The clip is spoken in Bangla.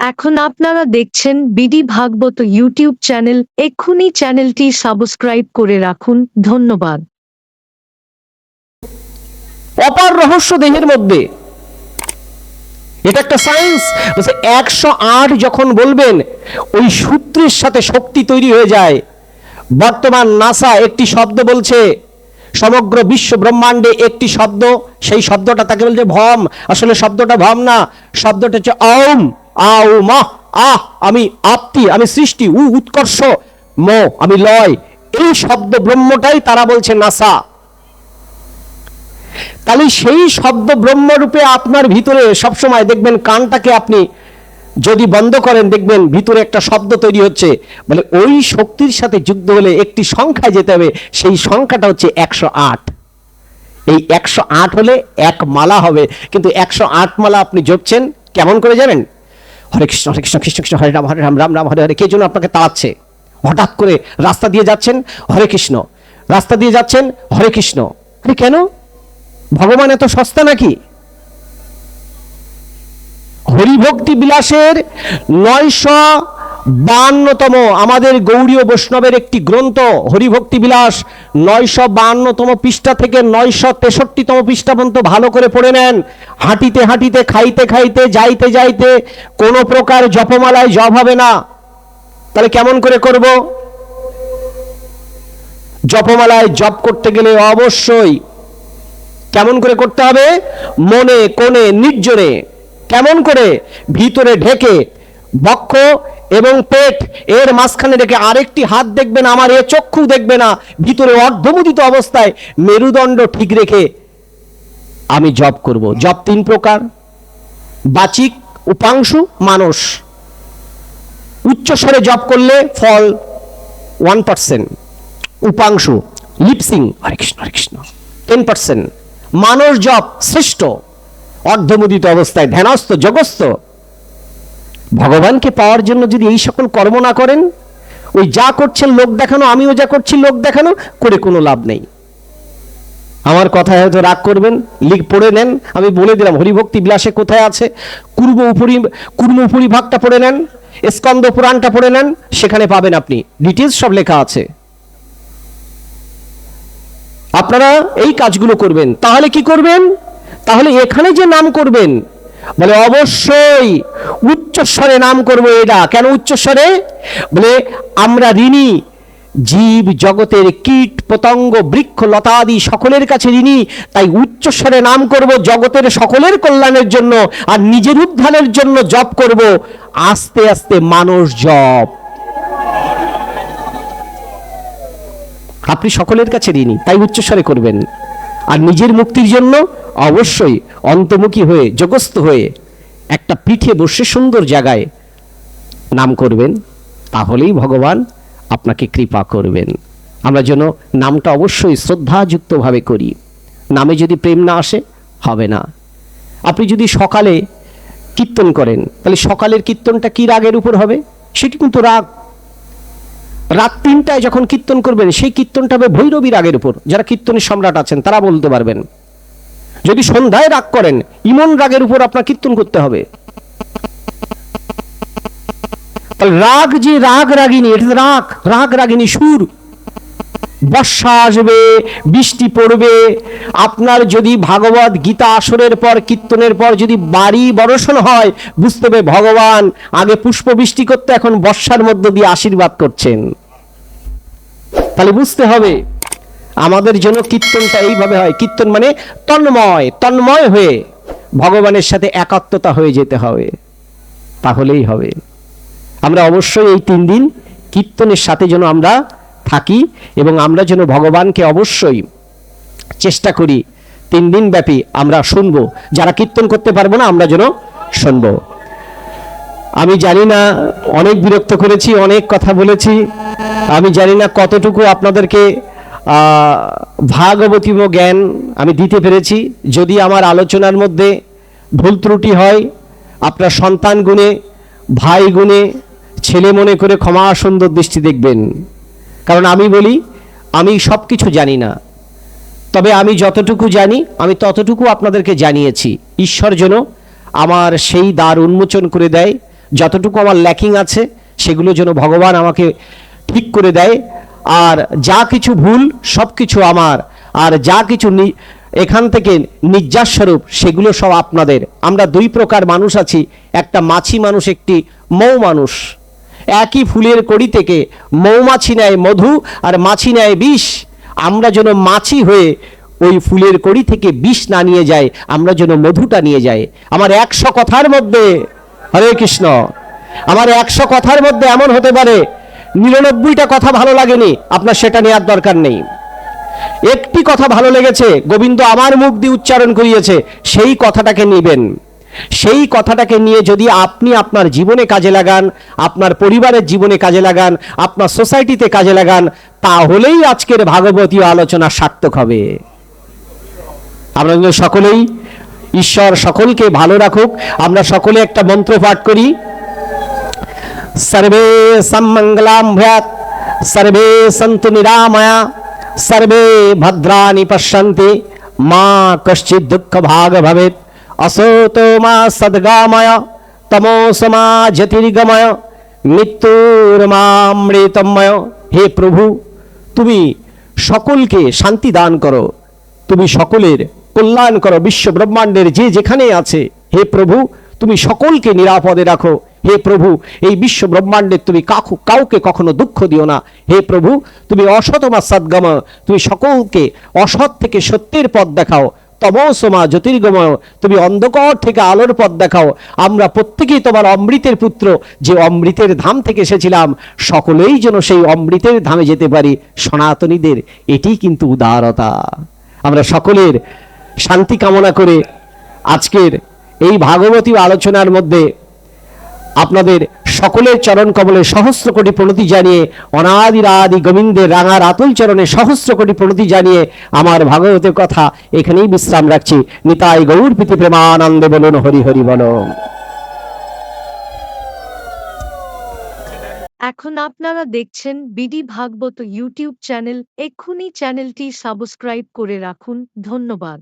এখন আপনারা দেখছেন বিডি ভাগবত ইউটিউব চ্যানেল। এক্ষুনি চ্যানেলটি সাবস্ক্রাইব করে রাখুন। ধন্যবাদ। অপার রহস্য দেহের মধ্যে। এটা একটা সায়েন্স। বলছে একশো আট যখন বলবেন, ওই সূত্রের সাথে শক্তি তৈরি হয়ে যায়। বর্তমান নাসা একটি শব্দ বলছে, সমগ্র বিশ্ব ব্রহ্মাণ্ডে একটি শব্দ। সেই শব্দটা তাকে বলছে ভম। আসলে শব্দটা ভম না, শব্দটা হচ্ছে আউম আউ মাহ আহ, আমি আপতি, আমি সৃষ্টি, উ, উৎকর্ষ, ম, আমি লয়। এই শব্দ ব্রহ্মটাই তারা বলছে নাসা। তাহলে সেই শব্দ ব্রহ্মরূপে আপনার ভিতরে সবসময় দেখবেন কানটাকে আপনি যদি বন্ধ করেন, দেখবেন ভিতরে একটা শব্দ তৈরি হচ্ছে। মানে ওই শক্তির সাথে যুক্ত হলে একটি সংখ্যায় যেতে হবে, সেই সংখ্যাটা হচ্ছে একশো আট। এই একশো আট হলে এক মালা হবে। কিন্তু একশো আট মালা আপনি জপছেন, কেমন করে যাবেন হরে কৃষ্ণ হরে কৃষ্ণ কৃষ্ণ কৃষ্ণ, হরে রাম হরে রাম রাম রাম, হরে হরে। কে জন্য আপনাকে তাড়াচ্ছে? হঠাৎ করে রাস্তা দিয়ে যাচ্ছেন হরে কৃষ্ণ। রাস্তা দিয়ে যাচ্ছেন হরে কৃষ্ণ। আরে কেন? ভগবান এত সস্তা নাকি? হরিভক্তি বিলাসের নয়শ বান্নতম আমাদের গৌড়ীয় বৈষ্ণবের একটি গ্রন্থ, হরিভক্তি বিলাস, নয়শ বান্নতম পৃষ্ঠা থেকে নয়শ তেষট্টিতম পৃষ্ঠা পর্যন্ত ভালো করে পড়ে নেন। হাঁটিতে হাঁটিতে, খাইতে খাইতে, যাইতে যাইতে কোনো প্রকার জপমালায় জপ হবে না। তাহলে কেমন করে করব? জপমালায় জপ করতে গেলে অবশ্যই কেমন করে করতে হবে? মনে, কোণে, নির্জনে কেমন করে ভিতরে ঢেকে বক্ষ এবং পেট এর মাঝখানে রেখে আরেকটি হাত দেখবে না, আমার এ চক্ষু দেখবে না, ভিতরে অর্ধমুদিত অবস্থায় মেরুদণ্ড ঠিক রেখে আমি জব করব। জপ তিন প্রকার। বাচিক, উপাংশু, মানস। উচ্চস্বরে জব করলে ফল ওয়ান পার্সেন্ট। উপাংশু লিপসিং হরে কৃষ্ণ হরে কৃষ্ণ, টেন পার্সেন্ট। মানস জপ শ্রেষ্ঠ। অর্ধমুদিত অবস্থায় ধ্যানস্থ, জগস্থ। ভগবানকে পাওয়ার জন্য যদি এই সকল কর্ম না করেন, ওই যা করছেন লোক দেখানো, আমিও যা করছি লোক দেখানো, করে কোনো লাভ নেই। আমার কথায় হয়তো রাগ করবেন, লিখ, পড়ে নেন, আমি বলে দিলাম, হরিভক্তি বিলাসে কোথায় আছে? কুর্ম উপরি কুর্ম উপরি ভাগটা পড়ে নেন, স্কন্দ পুরাণটা পড়ে নেন, সেখানে পাবেন আপনি। ডিটেলস সব লেখা আছে। আপনারা এই কাজগুলো করবেন। তাহলে কি করবেন? তাহলে এখানে যে নাম করবেন বলে, অবশ্যই উচ্চস্বরে নাম করব এটা। কেন উচ্চস্বরে? বলে, আমরা ঋণী, জীব জগতের কীট, পতঙ্গ, বৃক্ষ লতাদি সকলের কাছে ঋণী, তাই উচ্চস্বরে নাম করব, জগতের সকলের কল্যাণের জন্য আর নিজের উদ্ধারের জন্য জপ করব। আস্তে আস্তে মানুষ জপ। আপনি সকলের কাছে ঋণী, তাই উচ্চস্বরে করবেন। আর নিজের মুক্তির জন্য অবশ্যই অন্তমুখী হয়ে, জগস্থ হয়ে একটা পিঠে বসে সুন্দর জায়গায় নাম করবেন, তাহলেই ভগবান আপনাকে কৃপা করবেন। আমরা যেন নামটা অবশ্যই শ্রদ্ধাযুক্তভাবে করি। নামে যদি প্রেম না আসে, হবে না। আপনি যদি সকালে কীর্তন করেন, তাহলে সকালের কীর্তনটা কি রাগের উপর হবে? সেটি কিন্তু রাগ। রাত তিনটায় যখন কীর্তন করবেন, সেই কীর্তনটা হবে ভৈরবী রাগের উপর। যারা কীর্তনের সম্রাট আছেন, তারা বলতে পারবেন। যদি সন্ধ্যায় রাগ করেন, ইমন রাগের উপর আপনার কীর্তন করতে হবে। রাগ যে রাগ রাগিনী, এটা রাগ রাগ রাগিনী সুর। বর্ষা আসবে, বৃষ্টি পড়বে। আপনার যদি ভাগবত গীতা আসরের পর, কীর্তনের পর যদি বাড়ি বর্ষণ হয়, বুঝতে হবে ভগবান আগে পুষ্প বৃষ্টি করতে এখন বর্ষার মধ্য দিয়ে আশীর্বাদ করছেন। তাহলে বুঝতে হবে, আমাদের জন্য কীর্তনটা এইভাবে হয়। কীর্তন মানে তন্ময় তন্ময় হয়ে ভগবানের সাথে একাত্মতা হয়ে যেতে হবে। তাহলেই হবে। আমরা অবশ্যই এই তিন দিন কীর্তনের সাথে যেন আমরা থাকি এবং আমরা যেন ভগবানকে অবশ্যই চেষ্টা করি তিন দিন ব্যাপী আমরা শুনব। যারা কীর্তন করতে পারব না, আমরা যেন শুনব। আমি জানি না, অনেক বিরক্ত করেছি, অনেক কথা বলেছি। আমি জানি না কতটুকু আপনাদেরকে ভাগবতীম জ্ঞান আমি দিতে পেরেছি। যদি আমার আলোচনার মধ্যে ভুল ত্রুটি হয়, আপনার সন্তান গুণে ভাই গুণে ছেলে মনে করে ক্ষমা সুন্দর দৃষ্টি দেখবেন। কারণ আমি বলি, আমি সব কিছু জানি না। তবে আমি যতটুকু জানি, আমি ততটুকু আপনাদেরকে জানিয়েছি। ঈশ্বর যেন আমার সেই দ্বার উন্মোচন করে দেয়, যতটুকু আমার ল্যাকিং আছে, সেগুলো যেন ভগবান আমাকে ঠিক করে দেয়। আর যা কিছু ভুল সব কিছু আমার। আর যা কিছু এখান থেকে নির্যাস স্বরূপ, সেগুলো সব আপনাদের। আমরা দুই প্রকার মানুষ আছি, একটা মাছি মানুষ, একটি মৌ মানুষ। একই ফুলের কড়ি থেকে মৌমাছি নেয় মধু আর মাছি নেয় বিষ। আমরা যেন মাছি হয়ে ওই ফুলের কড়ি থেকে বিষ না নিয়ে যায় আমরা যেন মধুটা নিয়ে যাই। আমার একশো কথার মধ্যে, হরে কৃষ্ণ, আমার একশো কথার মধ্যে এমন হতে পারে, নিরানব্বইটা কথা ভালো লাগেনি, আপনার সেটা নেওয়ার দরকার নেই। একটি কথা ভালো লেগেছে, গোবিন্দ আমার মুখ দিয়ে উচ্চারণ করিয়েছে, সেই কথাটাকে নেবেন। সেই কথাটাকে নিয়ে যদি আপনি আপনার জীবনে কাজে লাগান, আপনার পরিবারের জীবনে কাজে লাগান, আপনার সোসাইটিতে কাজে লাগান, তাহলেই আজকের ভাগবতীয় আলোচনা সার্থক হবে। আমরা সকলেই, ঈশ্বর সকলকে ভালো রাখুক। আমরা সকলে একটা মন্ত্র পাঠ করি। সর্বে সম্মঙ্গলাম ভ্যাত সর্বে সন্ত নিরাময়া, সর্বে ভদ্রাণী পশ্যন্তি, মা কশ্চিৎ দুঃখ ভাগ ভবেত অসৌতো মা সদ্গাময় তমো সমা জ্যোতির্গময় হে প্রভু তুমি সকলকে শান্তি দান করো, তুমি সকলের কল্যাণ করো বিশ্ব ব্রহ্মাণ্ডের যে যেখানে আছে। হে প্রভু, তুমি সকলকে নিরাপদে রাখো। হে প্রভু, এই বিশ্ব ব্রহ্মাণ্ডের তুমি কাকু, কাউকে কখনো দুঃখ দিও না। হে প্রভু, তুমি অসৎ মা সদ্গম, তুমি সকলকে অসৎ থেকে সত্যের পথ দেখাও। তমসমা জ্যোতির্গময়, তুমি অন্ধকার থেকে আলোর পথ দেখাও। আমরা প্রত্যেকেই তোমার অমৃতের পুত্র, যে অমৃতের ধাম থেকে এসেছিলাম, সকলেই যেন সেই অমৃতের ধামে যেতে পারি, সনাতনীদের, এটি কিন্তু উদারতা। আমরা সকলের শান্তি কামনা করে আজকের এই ভাগবতী আলোচনার মধ্যে আপনাদের সকলের চরণ কমলে সহস্র কোটি প্রণতি জানিয়ে অনাদির আদি গোবিন্দের রাঙার আতুল চরণে সহস্র কোটি প্রণতি জানিয়ে আমার ভাগবতের কথা এখানেই বিশ্রাম রাখছি। নিতাই গৌর প্রীতি প্রেমানন্দে বলুন, হরি হরি বলো। এখন আপনারা দেখছেন বিডি ভাগবত ইউটিউব চ্যানেল। এক্ষুনি চ্যানেলটি সাবস্ক্রাইব করে রাখুন। ধন্যবাদ।